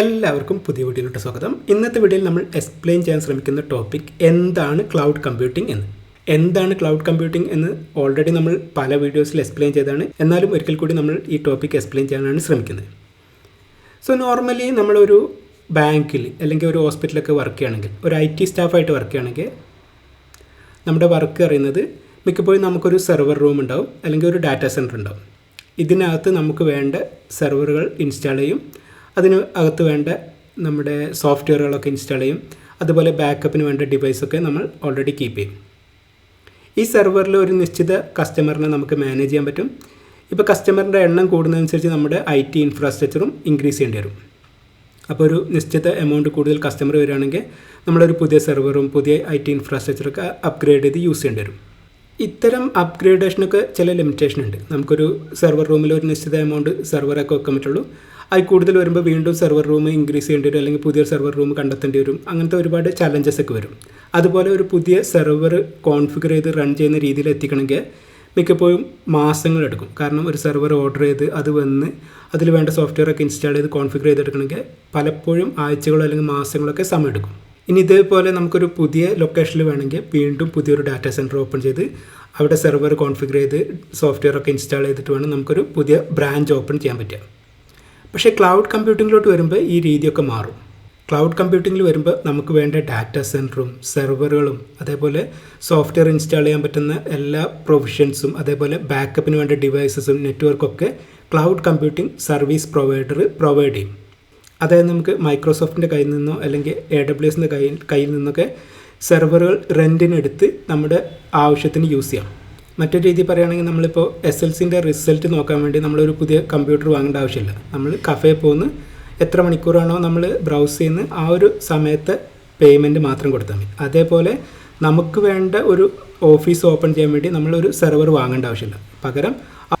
എല്ലാവർക്കും പുതിയ വീഡിയോയിലോട്ട് സ്വാഗതം. ഇന്നത്തെ വീഡിയോയിൽ നമ്മൾ എക്സ്പ്ലെയിൻ ചെയ്യാൻ ശ്രമിക്കുന്ന ടോപ്പിക് എന്താണ് ക്ലൗഡ് കമ്പ്യൂട്ടിംഗ് എന്ന്. എന്താണ് ക്ലൗഡ് കമ്പ്യൂട്ടിംഗ് എന്ന് ഓൾറെഡി നമ്മൾ പല വീഡിയോസിൽ എക്സ്പ്ലെയിൻ ചെയ്താണ് എന്നാലും ഒരിക്കൽ കൂടി നമ്മൾ ഈ ടോപ്പിക് എക്സ്പ്ലെയിൻ ചെയ്യാനാണ് ശ്രമിക്കുന്നത്. സോ നോർമലി നമ്മളൊരു ബാങ്കിൽ അല്ലെങ്കിൽ ഒരു ഹോസ്പിറ്റലൊക്കെ വർക്ക് ചെയ്യുകയാണെങ്കിൽ ഒരു ഐ ടി സ്റ്റാഫായിട്ട് വർക്ക് ചെയ്യുകയാണെങ്കിൽ നമ്മുടെ വർക്ക് അറിയുന്നത് മിക്കപ്പോഴും നമുക്കൊരു സെർവർ റൂം ഉണ്ടാവും അല്ലെങ്കിൽ ഒരു ഡാറ്റാ സെന്റർ ഉണ്ടാവും. ഇതിനകത്ത് നമുക്ക് വേണ്ട സെർവറുകൾ ഇൻസ്റ്റാൾ ചെയ്യും. അതിന് അകത്ത് വേണ്ട നമ്മുടെ സോഫ്റ്റ്വെയറുകളൊക്കെ ഇൻസ്റ്റാൾ ചെയ്യും. അതുപോലെ ബാക്കപ്പിന് വേണ്ട ഡിവൈസൊക്കെ നമ്മൾ ഓൾറെഡി കീപ്പ് ചെയ്യും. ഈ സെർവറിൽ ഒരു നിശ്ചിത കസ്റ്റമറിനെ നമുക്ക് മാനേജ് ചെയ്യാൻ പറ്റും. ഇപ്പോൾ കസ്റ്റമറിന്റെ എണ്ണം കൂടുന്നതനുസരിച്ച് നമ്മുടെ ഐ ടി ഇൻഫ്രാസ്ട്രക്ചറും ഇൻക്രീസ് ചെയ്യേണ്ടി വരും. അപ്പോൾ ഒരു നിശ്ചിത എമൗണ്ട് കൂടുതൽ കസ്റ്റമർ വരികയാണെങ്കിൽ നമ്മളൊരു പുതിയ സെർവറും പുതിയ ഐ ടി ഇൻഫ്രാസ്ട്രക്ചറൊക്കെ അപ്ഗ്രേഡ് ചെയ്ത് യൂസ് ചെയ്യേണ്ടി വരും. ഇത്തരം അപ്ഗ്രേഡേഷനൊക്കെ ചില ലിമിറ്റേഷൻ ഉണ്ട്. നമുക്കൊരു സെർവർ റൂമിൽ ഒരു നിശ്ചിത എമൗണ്ട് സെർവറൊക്കെ വെക്കാൻ പറ്റുള്ളൂ. അത് കൂടുതൽ വരുമ്പോൾ വീണ്ടും സെർവർ റൂം ഇൻക്രീസ് ചെയ്യേണ്ടി വരും അല്ലെങ്കിൽ പുതിയ സെർവർ റൂം കണ്ടെത്തേണ്ടി വരും. അങ്ങനത്തെ ഒരുപാട് ചലഞ്ചസ് ഒക്കെ വരും. അതുപോലെ ഒരു പുതിയ സെർവർ കോൺഫിഗർ ചെയ്ത് റൺ ചെയ്യുന്ന രീതിയിൽ എത്തിക്കണമെങ്കിൽ മിക്കപ്പോഴും മാസങ്ങളെടുക്കും കാരണം ഒരു സെർവർ ഓർഡർ ചെയ്ത് അത് വന്ന് അതിൽ വേണ്ട സോഫ്റ്റ്വെയർ ഒക്കെ ഇൻസ്റ്റാൾ ചെയ്ത് കോൺഫിഗർ ചെയ്തെടുക്കണമെങ്കിൽ പലപ്പോഴും ആഴ്ചകളോ അല്ലെങ്കിൽ മാസങ്ങളൊക്കെ സമയമെടുക്കും ഇനി ഇതേപോലെ നമുക്കൊരു പുതിയ ലൊക്കേഷനിൽ വേണമെങ്കിൽ വീണ്ടും പുതിയൊരു ഡാറ്റാ സെന്റർ ഓപ്പൺ ചെയ്ത് അവിടെ സെർവർ കോൺഫിഗർ ചെയ്ത് സോഫ്റ്റ്വെയർ ഒക്കെ ഇൻസ്റ്റാൾ ചെയ്തിട്ട് വേണം നമുക്കൊരു പുതിയ ബ്രാഞ്ച് ഓപ്പൺ ചെയ്യാൻ പറ്റുക. പക്ഷേ ക്ലൗഡ് കമ്പ്യൂട്ടിങ്ങിലോട്ട് വരുമ്പോൾ ഈ രീതിയൊക്കെ മാറും. ക്ലൗഡ് കമ്പ്യൂട്ടിങ്ങിൽ വരുമ്പോൾ നമുക്ക് വേണ്ട ഡാറ്റ സെന്ററും സെർവറുകളും അതേപോലെ സോഫ്റ്റ്വെയർ ഇൻസ്റ്റാൾ ചെയ്യാൻ പറ്റുന്ന എല്ലാ പ്രൊവിഷൻസും അതേപോലെ ബാക്കപ്പിന് വേണ്ട ഡിവൈസസും നെറ്റ്വർക്കൊക്കെ cloud computing service provider provide ചെയ്യും. അതായത് നമുക്ക് മൈക്രോസോഫ്റ്റിന്റെ കയ്യിൽ നിന്നോ അല്ലെങ്കിൽ എ ഡബ്ല്യു എസിന്റെ കയ്യിൽ കയ്യിൽ നിന്നൊക്കെ സെർവറുകൾ റെന്റിനെടുത്ത് നമ്മുടെ ആവശ്യത്തിന് യൂസ് ചെയ്യാം. മറ്റൊരു രീതി പറയുകയാണെങ്കിൽ നമ്മളിപ്പോൾ എസ് എൽ സിന്റെ റിസൾട്ട് നോക്കാൻ വേണ്ടി നമ്മളൊരു പുതിയ കമ്പ്യൂട്ടർ വാങ്ങേണ്ട ആവശ്യമില്ല. നമ്മൾ കഫേ പോകുന്ന എത്ര മണിക്കൂറാണോ നമ്മൾ ബ്രൗസ് ചെയ്യുന്ന ആ ഒരു സമയത്ത് പേയ്മെന്റ് മാത്രം കൊടുത്താൽ മതി. അതേപോലെ നമുക്ക് വേണ്ട ഒരു ഓഫീസ് ഓപ്പൺ ചെയ്യാൻ വേണ്ടി നമ്മളൊരു സെർവർ വാങ്ങേണ്ട ആവശ്യമില്ല. പകരം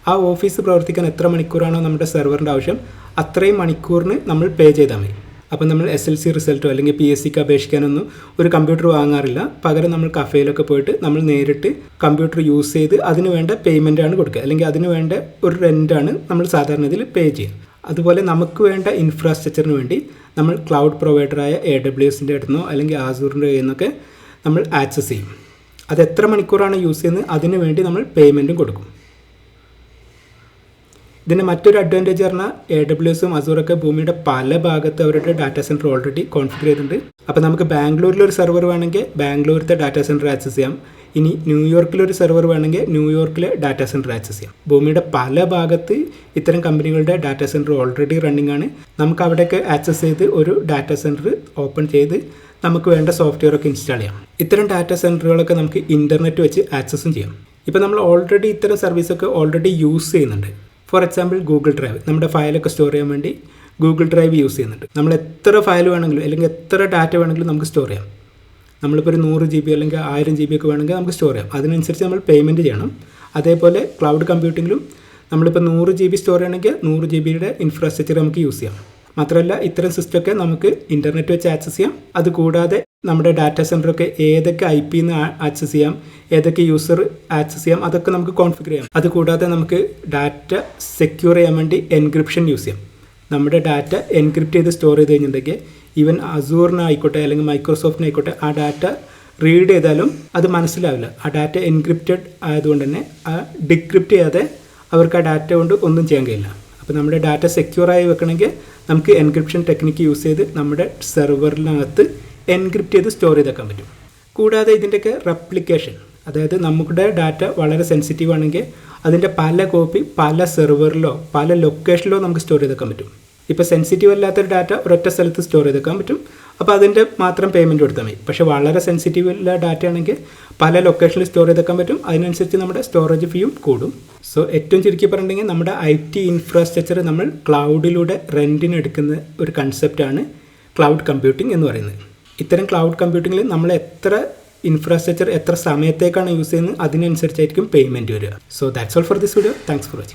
ആ ഓഫീസ് പ്രവർത്തിക്കാൻ എത്ര മണിക്കൂറാണോ നമ്മുടെ സെർവറിന്റെ ആവശ്യം അത്രയും മണിക്കൂറിന് നമ്മൾ പേ ചെയ്താൽ മതി. അപ്പം നമ്മൾ എസ് എൽ സി റിസൾട്ടോ അല്ലെങ്കിൽ പി എസ് സിക്ക് അപേക്ഷിക്കാനൊന്നും ഒരു കമ്പ്യൂട്ടർ വാങ്ങാറില്ല. പകരം നമ്മൾ കഫേയിലൊക്കെ പോയിട്ട് നമ്മൾ നേരിട്ട് കമ്പ്യൂട്ടർ യൂസ് ചെയ്ത് അതിന് വേണ്ട പേയ്മെന്റ് ആണ് കൊടുക്കുക. അല്ലെങ്കിൽ അതിന് വേണ്ട ഒരു റെന്റാണ് നമ്മൾ സാധാരണ ഇതിൽ പേ ചെയ്യുക. അതുപോലെ നമുക്ക് വേണ്ട ഇൻഫ്രാസ്ട്രക്ചറിന് വേണ്ടി നമ്മൾ ക്ലൗഡ് പ്രൊവൈഡറായ എ ഡബ്ല്യു എസിന്റെ അടുത്തുനിന്നോ അല്ലെങ്കിൽ ആസൂറിന്റെ കയ്യിൽ നിന്നൊക്കെ നമ്മൾ ആക്സസ് ചെയ്യും. അത് എത്ര മണിക്കൂറാണ് യൂസ് ചെയ്യുന്നത്? അതിന് വേണ്ടി നമ്മൾ പേയ്മെന്റും കൊടുക്കും. ഇതിന്റെ മറ്റൊരു അഡ്വാന്റേജ് പറഞ്ഞാൽ എ ഡബ്ല്യു എസും അസൂറൊക്കെ ഭൂമിയുടെ പല ഭാഗത്ത് അവരുടെ ഡാറ്റാ സെന്റർ ഓൾറെഡി കോൺഫിഗർ ചെയ്തിട്ടുണ്ട്. അപ്പോൾ നമുക്ക് ബാംഗ്ലൂരിൽ ഒരു സെർവർ വേണമെങ്കിൽ ബാംഗ്ലൂരിലത്തെ ഡാറ്റാ സെന്റർ ആക്സസ് ചെയ്യാം. ഇനി ന്യൂയോർക്കിൽ ഒരു സെർവർ വേണമെങ്കിൽ ന്യൂയോർക്കിലെ ഡാറ്റാ സെന്റർ ആക്സസ് ചെയ്യാം. ഭൂമിയുടെ പല ഭാഗത്ത് ഇത്തരം കമ്പനികളുടെ ഡാറ്റാ സെന്റർ ഓൾറെഡി റണ്ണിംഗ് ആണ്. നമുക്ക് അവിടെയൊക്കെ ആക്സസ് ചെയ്ത് ഒരു ഡാറ്റാ സെന്റർ ഓപ്പൺ ചെയ്ത് നമുക്ക് വേണ്ട സോഫ്റ്റ്വെയർ ഒക്കെ ഇൻസ്റ്റാൾ ചെയ്യാം. ഇത്തരം ഡാറ്റാ സെന്ററുകളൊക്കെ നമുക്ക് ഇന്റർനെറ്റ് വെച്ച് ആക്സസും ചെയ്യാം. ഇപ്പോൾ നമ്മൾ ഓൾറെഡി ഇത്തരം സർവീസൊക്കെ ഓൾറെഡി യൂസ് ചെയ്യുന്നുണ്ട്. ഫോർ എക്സാമ്പിൾ ഗൂഗിൾ ഡ്രൈവ് നമ്മുടെ ഫയലൊക്കെ സ്റ്റോർ ചെയ്യാൻ വേണ്ടി ഗൂഗിൾ ഡ്രൈവ് യൂസ് ചെയ്യുന്നുണ്ട്. നമ്മൾ എത്ര ഫയൽ വേണമെങ്കിലും അല്ലെങ്കിൽ എത്ര ഡാറ്റ വേണമെങ്കിലും നമുക്ക് സ്റ്റോർ ചെയ്യാം. നമ്മളിപ്പോൾ ഒരു നൂറ് ജി ബി അല്ലെങ്കിൽ ആയിരം ജി ബി ഒക്കെ വേണമെങ്കിൽ നമുക്ക് സ്റ്റോർ ചെയ്യാം. അതിനനുസരിച്ച് നമ്മൾ പേയ്മെന്റ് ചെയ്യണം. അതേപോലെ ക്ലൗഡ് കമ്പ്യൂട്ടിങ്ങിലും നമ്മളിപ്പോൾ നൂറ് ജി ബി സ്റ്റോർ ചെയ്യണമെങ്കിൽ നൂറ് ജി ബിയുടെ ഇൻഫ്രാസ്ട്രക്ചർ നമുക്ക് യൂസ് ചെയ്യാം. മാത്രമല്ല ഇത്തരം സിസ്റ്റമൊക്കെ നമുക്ക് ഇന്റർനെറ്റ് വെച്ച് ആക്സസ് ചെയ്യാം. അതുകൂടാതെ നമ്മുടെ ഡാറ്റാ സെന്ററൊക്കെ ഏതൊക്കെ ഐ പി നിന്ന് ആക്സസ് ചെയ്യാം ഏതൊക്കെ യൂസർ ആക്സസ് ചെയ്യാം അതൊക്കെ നമുക്ക് കോൺഫിഗർ ചെയ്യാം. അതുകൂടാതെ നമുക്ക് ഡാറ്റ സെക്യൂർ ചെയ്യാൻ വേണ്ടി എൻക്രിപ്ഷൻ യൂസ് ചെയ്യാം. നമ്മുടെ ഡാറ്റ എൻക്രിപ്റ്റ് ചെയ്ത് സ്റ്റോർ ചെയ്ത് കഴിഞ്ഞിട്ടുണ്ടെങ്കിൽ ഈവൻ അസൂറിനായിക്കോട്ടെ അല്ലെങ്കിൽ മൈക്രോസോഫ്റ്റിനായിക്കോട്ടെ ആ ഡാറ്റ റീഡ് ചെയ്താലും അത് മനസ്സിലാവില്ല. ആ ഡാറ്റ എൻക്രിപ്റ്റഡ് ആയതുകൊണ്ട് തന്നെ ആ ഡിക്രിപ്റ്റ് ചെയ്യാതെ അവർക്ക് ആ ഡാറ്റ കൊണ്ട് ഒന്നും ചെയ്യാൻ കഴിയില്ല. അപ്പോൾ നമ്മുടെ ഡാറ്റ സെക്യൂർ ആയി വെക്കണമെങ്കിൽ നമുക്ക് എൻക്രിപ്ഷൻ ടെക്നിക്ക് യൂസ് ചെയ്ത് നമ്മുടെ സെർവറിനകത്ത് എൻക്രിപ്റ്റ് ചെയ്ത് സ്റ്റോർ ചെയ്തേക്കാൻ പറ്റും. കൂടാതെ ഇതിന്റെയൊക്കെ റെപ്ലിക്കേഷൻ അതായത് നമ്മുടെ ഡാറ്റ വളരെ സെൻസിറ്റീവ് ആണെങ്കിൽ അതിന്റെ പല കോപ്പി പല സെർവറിലോ പല ലൊക്കേഷനിലോ നമുക്ക് സ്റ്റോർ ചെയ്തേക്കാൻ പറ്റും. ഇപ്പോൾ സെൻസിറ്റീവ് അല്ലാത്തൊരു ഡാറ്റ ഒരൊറ്റ സ്ഥലത്ത് സ്റ്റോർ ചെയ്തേക്കാൻ പറ്റും. അപ്പോൾ അതിന്റെ മാത്രം പേയ്മെന്റ് കൊടുത്താൽ മതി. പക്ഷേ വളരെ സെൻസിറ്റീവ് ഉള്ള ഡാറ്റ ആണെങ്കിൽ പല ലൊക്കേഷനിൽ സ്റ്റോർ ചെയ്തേക്കാൻ പറ്റും. അതിനനുസരിച്ച് നമ്മുടെ സ്റ്റോറേജ് ഫീയും കൂടും. സോ ഏറ്റവും ചുരുക്കി പറഞ്ഞിട്ടുണ്ടെങ്കിൽ നമ്മുടെ ഐ ടി ഇൻഫ്രാസ്ട്രക്ചർ നമ്മൾ ക്ലൗഡിലൂടെ റെന്റിന് എടുക്കുന്ന ഒരു കൺസെപ്റ്റാണ് ക്ലൗഡ് കമ്പ്യൂട്ടിംഗ് എന്ന് പറയുന്നത്. ഇത്തരം ക്ലൗഡ് കമ്പ്യൂട്ടിങ്ങിൽ നമ്മൾ എത്ര ഇൻഫ്രാസ്ട്രക്ചർ എത്ര സമയത്തേക്കാണ് യൂസ് ചെയ്യുന്നത് അതിനനുസരിച്ചായിരിക്കും പേയ്മെന്റ് വരിക. So that's all for this video thanks for watching